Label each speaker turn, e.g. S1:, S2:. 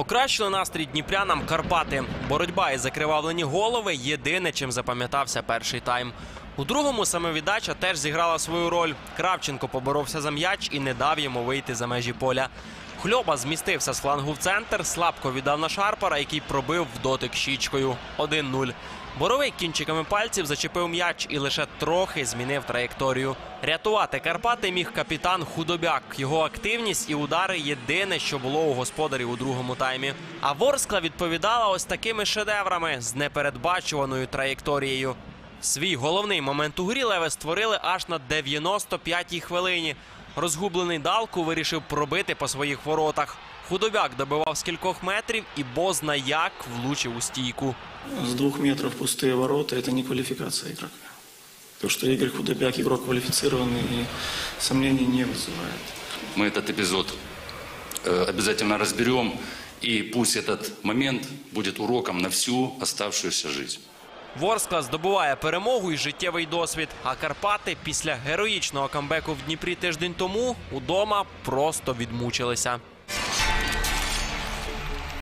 S1: Покращили настрій дніпрянам Карпати. Боротьба і закривавлені голови єдине, чим запам'ятався перший тайм. У другому самовіддача теж зіграла свою роль. Кравченко поборовся за м'яч і не дав йому вийти за межі поля. Хльоба змістився з флангу в центр, слабко віддав на Шарпара, який пробив в дотик щічкою. 1-0. Боровик кінчиками пальців зачепив м'яч і лише трохи змінив траєкторію. Рятувати Карпати міг капітан Худобяк. Його активність і удари єдине, що було у господарів у другому таймі. А Ворскла відповідала ось такими шедеврами з непередбачуваною траєкторією. Свій головний момент у грі леви створили аж на 95-й хвилині. Розгублений Далку вирішив пробити по своїх воротах. Худобяк добивав з кількох метрів і бозна як влучив у стійку.
S2: С двух метров пустые ворота – это не квалификация игрока. То, что Игорь Худобяк игрок квалифицированный и сомнений не вызывает.
S3: Мы этот эпизод э, обязательно разберем, и пусть этот момент будет уроком на всю оставшуюся жизнь.
S1: Ворскла здобуває перемогу і життєвий досвід. А Карпати після героїчного камбеку в Дніпрі тиждень тому удома просто відмучилися.